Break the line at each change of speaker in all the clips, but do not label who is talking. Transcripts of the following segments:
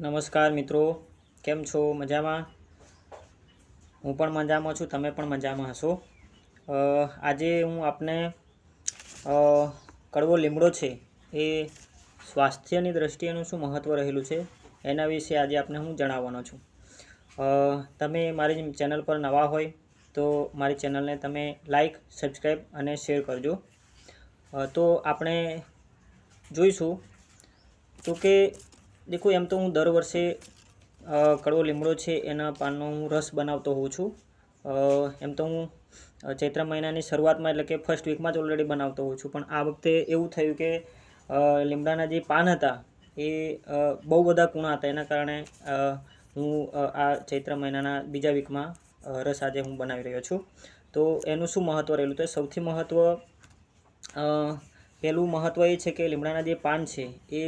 નમસ્કાર મિત્રો, કેમ છો? મજામાં? હું પણ મજામાં છું, તમે પણ મજામાં હશો? આજે હું આપને કડવો લીમડો છે એ સ્વાસ્થ્યની દ્રષ્ટિએનું શું મહત્ત્વ રહેલું છે એના વિશે આજે આપને હું જણાવવાનો છું. તમે મારી ચેનલ પર નવા હોય તો મારી ચેનલને તમે લાઈક, સબસ્ક્રાઈબ અને શેર કરજો. તો આપણે જોઈશું તો કે દેખો, એમ તો હું દર વર્ષે કડવો લીમડો છે, એના પાનનો હું રસ બનાવતો હોઉં છું. એમ તો હું ચૈત્ર મહિનાની શરૂઆતમાં એટલે કે ફર્સ્ટ વીકમાં જ ઓલરેડી બનાવતો હોઉં છું. પણ આ વખતે એવું થયું કે લીમડાના જે પાન હતા, એ બહુ બધા કૂણા હતા. એના કારણે હું આ ચૈત્ર મહિનાના બીજા વીકમાં રસ આજે હું બનાવી રહ્યો છું. તો એનું શું મહત્ત્વ રહેલું? તો સૌથી મહત્ત્વ પહેલું મહત્ત્વ એ છે કે લીમડાના જે પાન છે, એ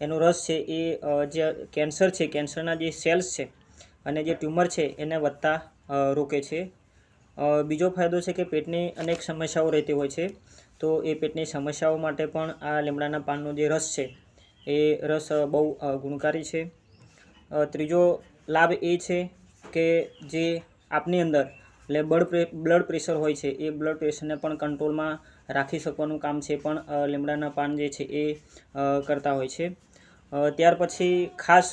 એનો રસ છે એ જે કેન્સર છે કેન્સરના જે સેલ્સ છે અને જે ટ્યુમર છે એને વધતા રોકે છે. બીજો ફાયદો છે કે પેટની અનેક સમસ્યાઓ રહેતી હોય છે. તો એ પેટની સમસ્યાઓ માટે પણ આ લીમડાના પાનનો જે રસ છે એ રસ બહુ ગુણકારી છે. ત્રીજો લાભ એ છે કે જે આપની અંદર એટલે બ્લડ બ્લડ પ્રેશર હોય છે એ બ્લડ પ્રેશરને પણ કંટ્રોલમાં રાખી શકવાનું કામ છે પણ લીમડાના પાન જે છે એ કરતા હોય છે. ત્યાર પછી ખાસ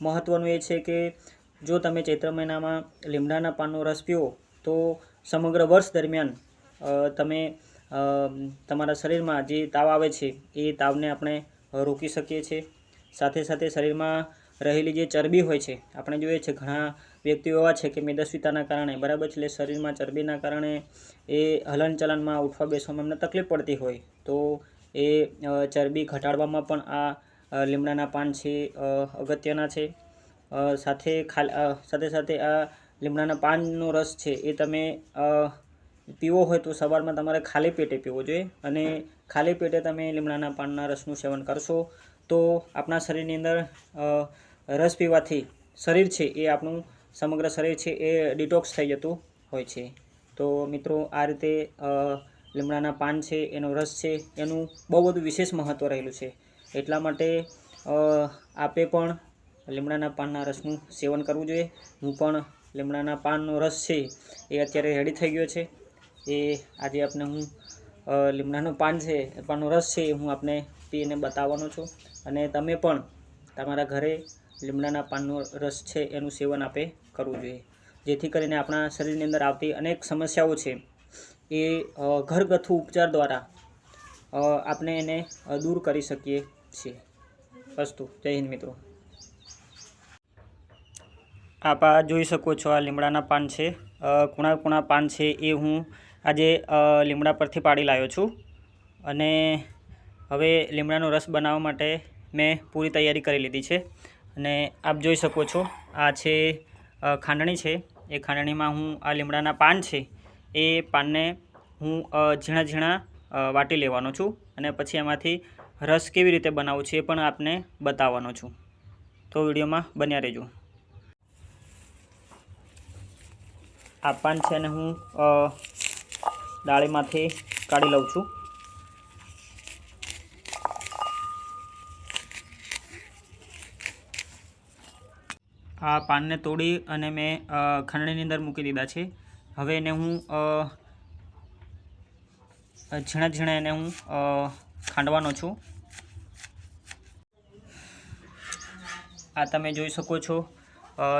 મહત્ત્વનું એ છે કે જો તમે ચૈત્ર મહિનામાં લીમડાના પાનનો રસ પીવો, તો સમગ્ર વર્ષ દરમિયાન તમે તમારા શરીરમાં જે તાવ આવે છે, એ તાવને આપણે રોકી શકીએ છીએ. સાથે સાથે શરીરમાં રહેલી જે ચરબી હોય છે, આપણે જોઈએ છે ઘણા વ્યક્તિઓ એવા છે કે મેદસ્વીતાના કારણે, બરાબર છે, એટલે શરીરમાં ચરબીના કારણે એ હલનચલનમાં, ઉઠવા બેસવામાં એમને તકલીફ પડતી હોય, તો એ ચરબી ઘટાડવામાં પણ આ લીમડાના પાન છે અગત્યના છે. સાથે ખાલ સાથે સાથે આ લીમડાના પાનનો રસ છે એ તમે પીવો હોય તો સવારમાં તમારે ખાલી પેટે પીવો જોઈએ અને ખાલી પેટે તમે લીમડાના પાનના રસનું સેવન કરશો તો આપણા શરીરની અંદર રસ પીવાથી શરીર છે એ આપણું સમગ્ર શરીર છે એ ડિટોક્સ થઈ જતું હોય છે. તો મિત્રો આ રીતે લીમડાના પાન છે, એનો રસ છે, એનું બહુ બધું વિશેષ મહત્ત્વ રહેલું છે. એટલા માટે આપે પણ લીમડાના પાનના રસનું સેવન કરવું જોઈએ. હું પણ લીમડાના પાનનો રસ છે એ અત્યારે રેડી થઈ ગયો છે. એ આજે આપને હું લીમડાનું પાન છે, પાનનો રસ છે હું આપને પીને બતાવવાનો છું. અને તમે પણ તમારા ઘરે લીમડાના પાનનો રસ છે એનું સેવન આપે કરવું જોઈએ. જેથી કરીને આપણા શરીરની અંદર આવતી અનેક સમસ્યાઓ છે એ ઘરગથ્થુ ઉપચાર દ્વારા આપણે એને દૂર કરી શકીએ. છીએ અસ્તુ. જય હિન્દ મિત્રો. આપ આ જોઈ શકો છો આ લીમડાના પાન છે. કુણા કુણા પાન છે એ હું આજે લીમડા પરથી પાડી લાવ્યો છું. અને હવે લીમડાનો રસ બનાવવા માટે મેં પૂરી તૈયારી કરી લીધી છે. અને આપ જોઈ શકો છો, આ છે ખાંડણી છે. એ ખાંડણીમાં હું આ લીમડાના પાન છે એ પાનને હું ઝીણા ઝીણા વાટી લેવાનો છું. અને પછી એમાંથી રસ કેવી રીતે બનાવવો છે એ પણ આપને બતાવવાનો છું. તો વિડીયોમાં બન્યા રહેજો. આ પાન છે ને હું ડાળીમાંથી કાઢી લઉં છું. આ પાનને તોડી અને મેં ખાંડણીની અંદર મૂકી દીધા છે. હવે એને હું ઝીણા ઝીણા એને હું ખાંડવાનો છું. આ તમે જોઈ શકો છો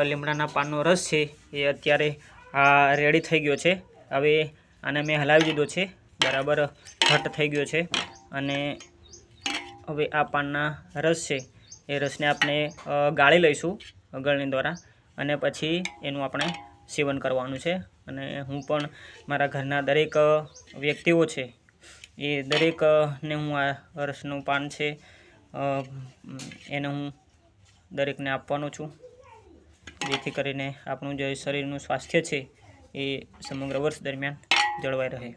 લીમડાના પાનનો રસ છે, એ અત્યારે આ રેડી થઈ ગયો છે. હવે આને મેં હલાવી દીધો છે, બરાબર ઘટ થઈ ગયો છે. અને હવે આ પાનના રસ છે, એ રસને આપણે ગાળી લઈશું ગળણી દ્વારા. અને પછી એનું આપણે સેવન કરવાનું છે. અને હું પણ મારા ઘરના દરેક વ્યક્તિઓ છે એ દરેકને હું આ રસનું પાન છે એને હું દરેકને આપવાનો છું. જેથી કરીને આપણું જે શરીરનું સ્વાસ્થ્ય છે, એ સમગ્ર વર્ષ દરમિયાન જળવાઈ રહે.